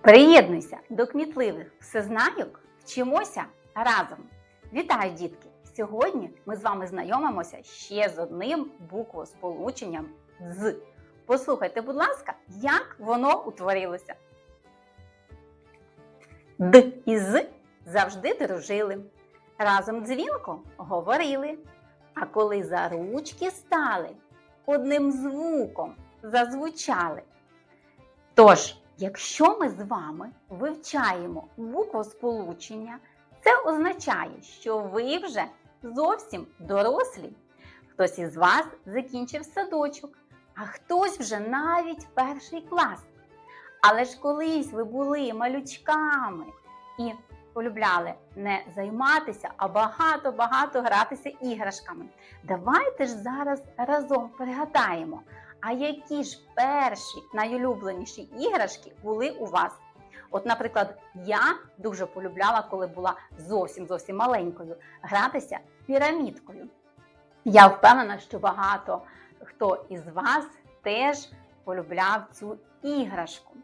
Приєднуйся до кмітливих всезнайок, вчимося разом. Вітаю, дітки! Сьогодні ми з вами знайомимося ще з одним буквосполученням з. Послухайте, будь ласка, як воно утворилося. Д і з завжди дружили. Разом дзвінко говорили. А коли за ручки стали, одним звуком зазвучали. Тож, якщо ми з вами вивчаємо буквосполучення, це означає, що ви вже зовсім дорослі. Хтось із вас закінчив садочок, а хтось вже навіть перший клас. Але ж колись ви були малючками і полюбляли не займатися, а багато-багато гратися іграшками. Давайте ж зараз разом пригадаємо, а які ж перші найулюбленіші іграшки були у вас? От, наприклад, я дуже полюбляла, коли була зовсім зовсім маленькою, гратися пірамідкою. Я впевнена, що багато хто із вас теж полюбляв цю іграшку.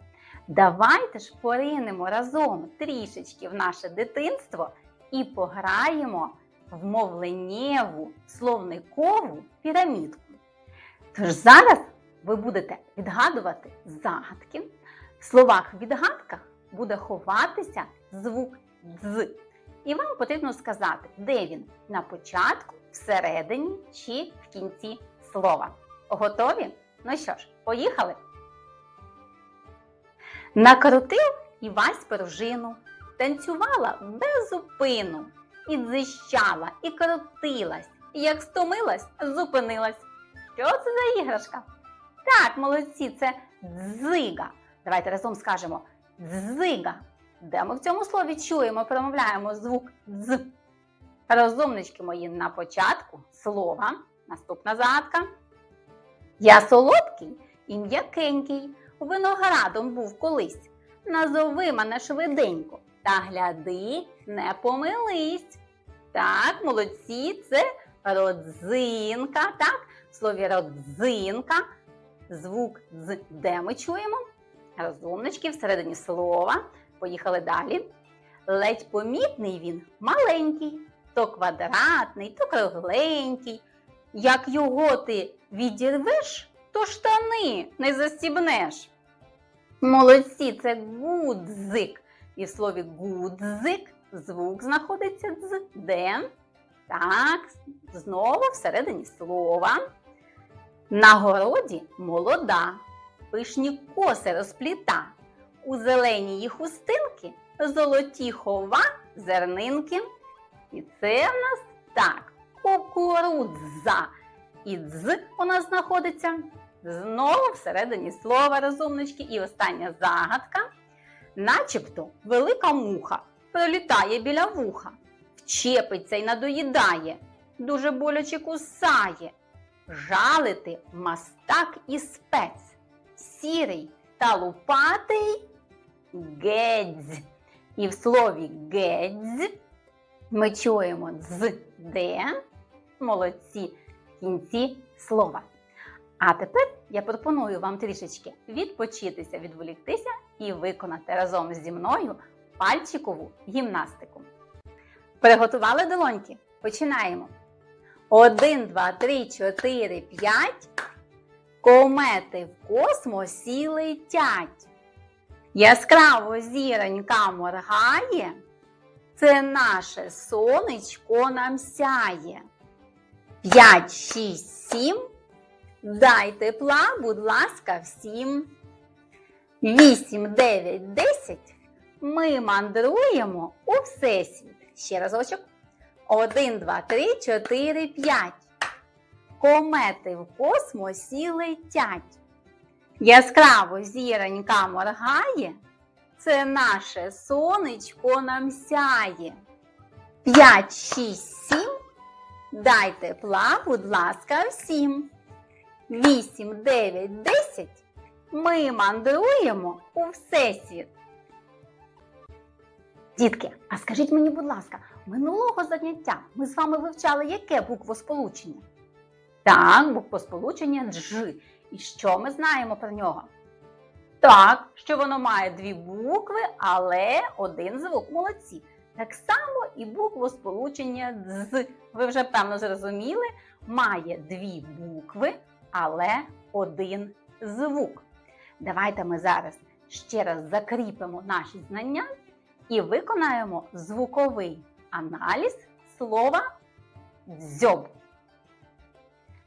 Давайте ж поринемо разом трішечки в наше дитинство і пограємо в мовленнєву словникову пірамідку. Тож зараз ви будете відгадувати загадки. В словах відгадках буде ховатися звук «дз». І вам потрібно сказати, де він на початку, всередині чи в кінці слова. Готові? Ну що ж, поїхали? Накрутив Івась пружину, танцювала без зупину, і дзищала, і крутилась, і як стомилась, зупинилась. Що це за іграшка? Так, молодці, це дзига. Давайте разом скажемо дзига. Де ми в цьому слові чуємо, промовляємо звук дз. Розумнички мої на початку слова. Наступна загадка. Я солодкий і м'якенький, виноградом був колись. Назови мене швиденько та гляди, не помились. Так, молодці, це родзинка. Так, слові родзинка. Звук з де ми чуємо? Розумнички всередині слова. Поїхали далі. Ледь помітний він маленький, то квадратний, то кругленький. Як його ти відірвеш, то штани не застібнеш. Молодці, це гудзик. І в слові гудзик звук знаходиться з де. Так, знову всередині слова. На городі молода, пишні коси розпліта, у зелені її хустинки, золоті хова, зернинки. І це в нас так, кукурудза. І дз у нас знаходиться знову всередині слова розумнички. І остання загадка. Начебто велика муха пролітає біля вуха, вчепиться й надоїдає, дуже боляче кусає. Жалити мастак і спець, сірий та лупатий гедзь. І в слові гедзь ми чуємо з де молодці в кінці слова. А тепер я пропоную вам трішечки відпочитися, відволіктися і виконати разом зі мною пальчикову гімнастику. Приготували долоньки? Починаємо. Один, два, три, чотири, п'ять. Комети в космосі летять. Яскраво зіронька моргає. Це наше сонечко нам сяє. П'ять, шість, сім. Дай тепла, будь ласка, всім. Вісім, дев'ять, десять. Ми мандруємо у всесвіт. Ще разочок. Один, два, три, чотири, п'ять. Комети в космосі летять. Яскраво зіронька моргає. Це наше сонечко нам сяє. П'ять, шість, сім. Дай тепла, будь ласка, всім. Вісім, дев'ять, десять. Ми мандруємо у всесвіт. Дітки, а скажіть мені, будь ласка, минулого заняття ми з вами вивчали яке буквосполучення? Так, буквосполучення Дж. І що ми знаємо про нього? Так, що воно має дві букви, але один звук. Молодці. Так само і буквосполучення з. Ви вже певно зрозуміли, має дві букви, але один звук. Давайте ми зараз ще раз закріпимо наші знання і виконаємо звуковий аналіз слова дзьоб.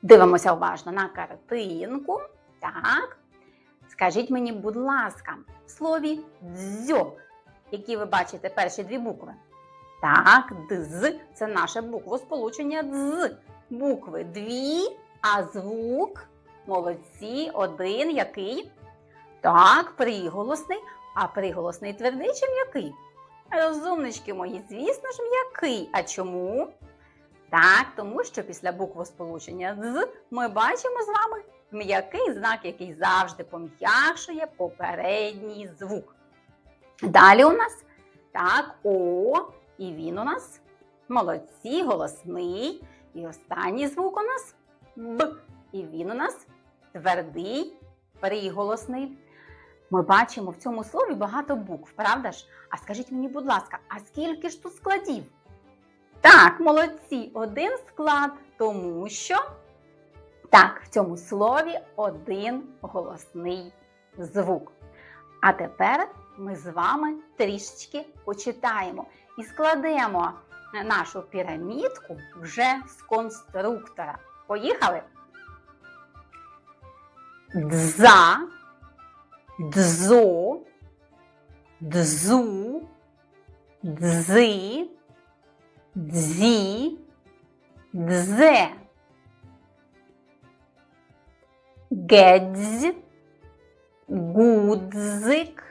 Дивимося уважно на картинку. Так. Скажіть мені, будь ласка, в слові дзьоб, які ви бачите перші дві букви. Так, дз це наше буквосполучення дз. Букви дві, а звук молодці, один який? Так, приголосний, а приголосний твердий чи м'який? Розумнички мої, звісно ж, м'який. А чому? Так, тому що після буквосполучення з ми бачимо з вами м'який знак, який завжди пом'якшує попередній звук. Далі у нас так, О, і він у нас молодці, голосний. І останній звук у нас Б. І він у нас твердий, приголосний. Ми бачимо в цьому слові багато букв, правда ж? А скажіть мені, будь ласка, а скільки ж тут складів? Так, молодці, один склад, тому що так, в цьому слові один голосний звук. А тепер ми з вами трішечки почитаємо і складемо нашу пірамідку вже з конструктора. Поїхали? Дза, дзо, дзу, дзи, дзі, дзе. Гедзь, гудзик,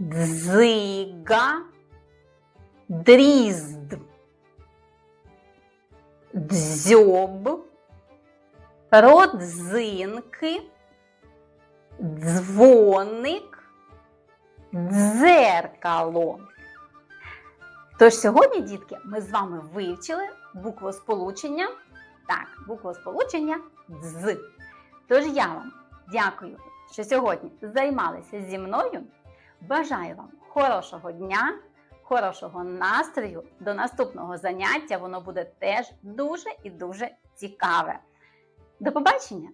дзига, дрізд, дзьоб, родзинки, дзвоник, дзеркало. Тож сьогодні, дітки, ми з вами вивчили буквосполучення. Так, буквосполучення дз. Тож я вам дякую, що сьогодні займалися зі мною. Бажаю вам хорошого дня, хорошого настрою. До наступного заняття воно буде теж дуже і дуже цікаве. До побачення!